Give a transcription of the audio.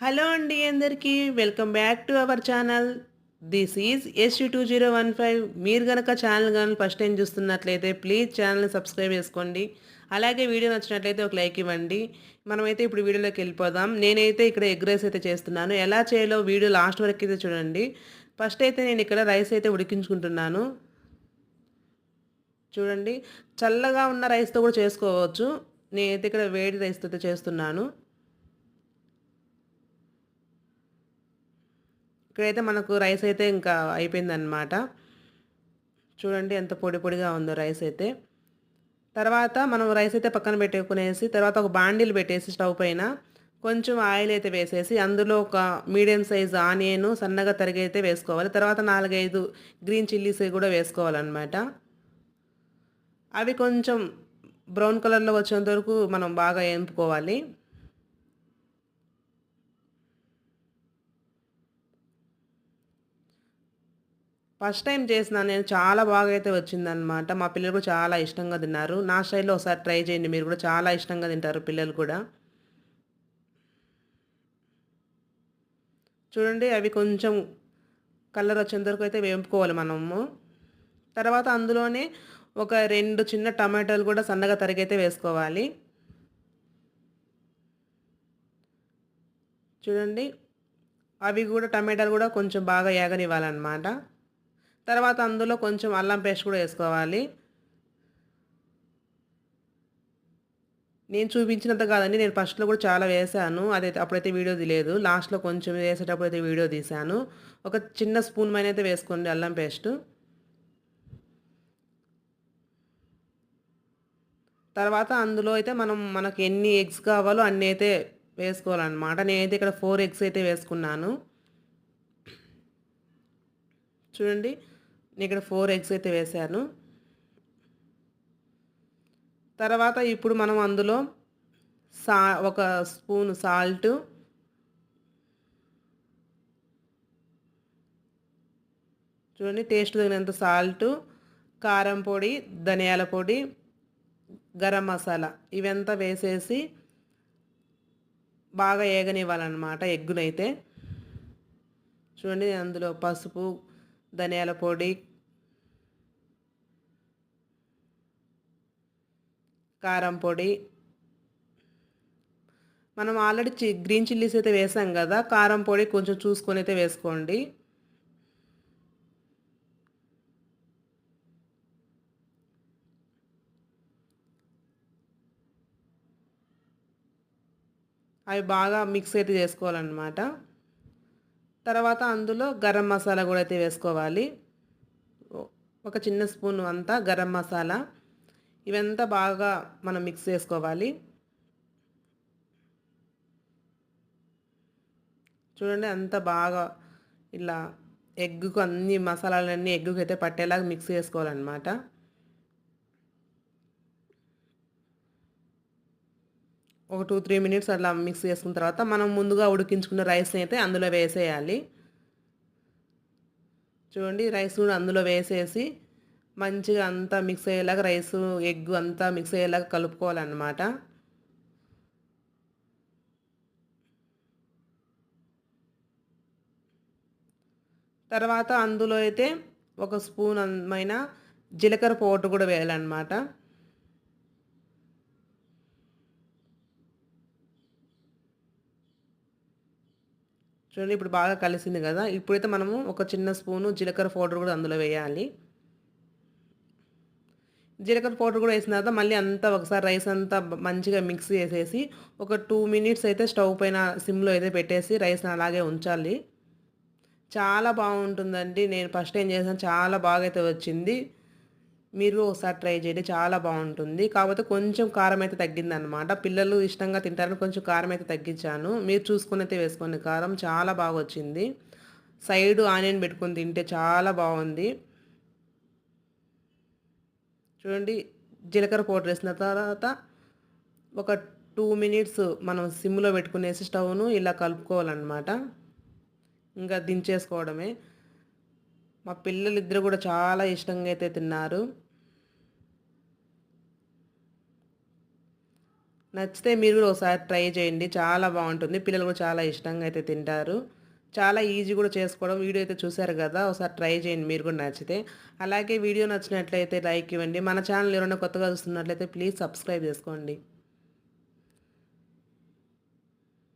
Hello అండి అందరికీ welcome back to our channel. This is S two zero one five మీరు కనుక channel కానీ ఫస్ట్ టైం చూస్తున్నట్లయితే ప్లీజ్ ఛానల్ని సబ్స్క్రైబ్ చేసుకోండి. అలాగే వీడియో నచ్చినట్లయితే ఒక లైక్ ఇవ్వండి. మనమైతే ఇప్పుడు వీడియోలోకి వెళ్ళిపోదాం. నేనైతే ఇక్కడ ఎగ్ రైస్ అయితే చేస్తున్నాను. ఎలా చేయాలో వీడియో లాస్ట్ వరకు అయితే చూడండి. ఫస్ట్ అయితే నేను ఇక్కడ రైస్ అయితే ఉడికించుకుంటున్నాను. చూడండి. చల్లగా ఉన్న రైస్తో కూడా చేసుకోవచ్చు. నేనైతే ఇక్కడ వేడి రైస్తో అయితే చేస్తున్నాను. ఇక్కడైతే మనకు రైస్ అయితే ఇంకా అయిపోయిందనమాట చూడండి ఎంత పొడి పొడిగా ఉందో రైస్ అయితే. తర్వాత మనం రైస్ అయితే పక్కన పెట్టుకునేసి తర్వాత ఒక బాండిల్ పెట్టేసి స్టవ్ పైన కొంచెం ఆయిల్ అయితే వేసేసి అందులో ఒక మీడియం సైజ్ ఆనియన్ సన్నగా తరిగి అయితే వేసుకోవాలి. తర్వాత నాలుగైదు గ్రీన్ చిల్లీస్ కూడా వేసుకోవాలన్నమాట. అవి కొంచెం బ్రౌన్ కలర్లో వచ్చేంత వరకు మనం బాగా వేపుకోవాలి ఫస్ట్ టైం చేసిన నేను చాలా బాగా అయితే వచ్చిందనమాట మా పిల్లలు కూడా చాలా ఇష్టంగా తిన్నారు. నా స్టైల్లో ఒకసారి ట్రై చేయండి. మీరు కూడా చాలా ఇష్టంగా తింటారు పిల్లలు కూడా. చూడండి అవి కొంచెం కలర్ వచ్చేంత వరకు అయితే వేపుకోవాలి మనము. తర్వాత అందులోనే ఒక రెండు చిన్న టమాటాలు కూడా సన్నగా తరిగైతే వేసుకోవాలి. చూడండి అవి కూడా టమాటాలు కూడా కొంచెం బాగా ఏగనివ్వాలన్నమాట. తర్వాత అందులో కొంచెం అల్లం పేస్ట్ కూడా వేసుకోవాలి. నేను చూపించినంత కాదండి నేను ఫస్ట్లో కూడా చాలా వేసాను. అదైతే అప్పుడైతే వీడియో తీయలేదు. లాస్ట్లో కొంచెం వేసేటప్పుడు అయితే వీడియో తీశాను. ఒక చిన్న స్పూన్ పైన అయితే వేసుకోండి అల్లం పేస్ట్. తర్వాత అందులో అయితే మనం మనకు ఎన్ని ఎగ్స్ కావాలో అన్నీ అయితే వేసుకోవాలన్నమాట. నేనైతే ఇక్కడ ఫోర్ ఎగ్స్ అయితే వేసుకున్నాను. చూడండి. నేను ఇక్కడ ఫోర్ ఎగ్స్ అయితే వేసాను తర్వాత ఇప్పుడు మనం అందులో సా ఒక స్పూన్ సాల్ట్ చూడండి టేస్ట్ తగినంత సాల్ట్ కారం పొడి ధనియాల పొడి గరం మసాలా ఇవంతా వేసేసి బాగా ఏగనివ్వాలన్నమాట ఎగ్గునైతే. చూడండి అందులో పసుపు ధనియాల పొడి కారం పొడి. మనం ఆల్రెడీ చి గ్రీన్ చిల్లీస్ అయితే వేసాం కదా కారం పొడి కొంచెం చూసుకొని అయితే వేసుకోండి. అవి బాగా మిక్స్ అయితే చేసుకోవాలన్నమాట. తర్వాత అందులో గరం మసాలా కూడా అయితే వేసుకోవాలి. ఒక చిన్న స్పూన్ అంతా గరం మసాలా. ఇవంతా బాగా మనం మిక్స్ చేసుకోవాలి. చూడండి అంత బాగా ఇలా ఎగ్కు అన్ని మసాలాలన్నీ ఎగ్గుకు అయితే పట్టేలాగా మిక్స్ చేసుకోవాలన్నమాట. ఒక టూ త్రీ మినిట్స్ అట్లా మిక్స్ చేసుకున్న తర్వాత మనం ముందుగా ఉడికించుకున్న రైస్ని అయితే అందులో వేసేయాలి. చూడండి రైస్ కూడా అందులో వేసేసి మంచిగా అంతా మిక్స్ అయ్యేలాగా రైస్ ఎగ్ అంతా మిక్స్ అయ్యేలాగా కలుపుకోవాలన్నమాట. తర్వాత అందులో అయితే ఒక స్పూన్ అందమైన జీలకర్ర పౌడర్ కూడా వేయాలన్నమాట. చూడండి ఇప్పుడు బాగా కలిసింది కదా. ఇప్పుడైతే మనము ఒక చిన్న స్పూను జీలకర్ర పౌడర్ కూడా అందులో వేయాలి. జీలకర్ర పౌడర్ కూడా వేసిన తర్వాత మళ్ళీ అంతా ఒకసారి రైస్ అంతా మంచిగా మిక్స్ చేసేసి ఒక టూ మినిట్స్ అయితే స్టవ్ పైన సిమ్లో అయితే పెట్టేసి రైస్ని అలాగే ఉంచాలి. చాలా బాగుంటుందండి. నేను ఫస్ట్ ఏం చేసాను చాలా బాగా అయితే వచ్చింది. మీరు ఒకసారి ట్రై చేయండి. చాలా బాగుంటుంది. కాకపోతే కొంచెం కారం అయితే తగ్గిందనమాట పిల్లలు ఇష్టంగా తింటారని కొంచెం కారం అయితే తగ్గించాను. మీరు చూసుకుని అయితే వేసుకోండి. కారం చాలా బాగా వచ్చింది. సైడ్ ఆనియన్ పెట్టుకొని తింటే చాలా బాగుంది. చూడండి జీలకర్ర పౌడర్ వేసిన తర్వాత ఒక టూ మినిట్స్ మనం సిమ్లో పెట్టుకునేసి స్టవ్ను ఇలా కలుపుకోవాలన్నమాట. ఇంకా దించేసుకోవడమే. మా పిల్లలు ఇద్దరు కూడా చాలా ఇష్టంగా అయితే తిన్నారు. నచ్చితే మీరు కూడా ఒకసారి ట్రై చేయండి. చాలా బాగుంటుంది. పిల్లలు కూడా చాలా ఇష్టంగా అయితే తింటారు. చాలా ఈజీ కూడా చేసుకోవడం. వీడియో అయితే చూశారు కదా ఒకసారి ట్రై చేయండి. మీరు కూడా నచ్చితే. అలాగే వీడియో నచ్చినట్లయితే లైక్ ఇవ్వండి. మన ఛానల్ ఎవరైనా కొత్తగా చూస్తున్నట్లయితే ప్లీజ్ సబ్స్క్రైబ్ చేసుకోండి.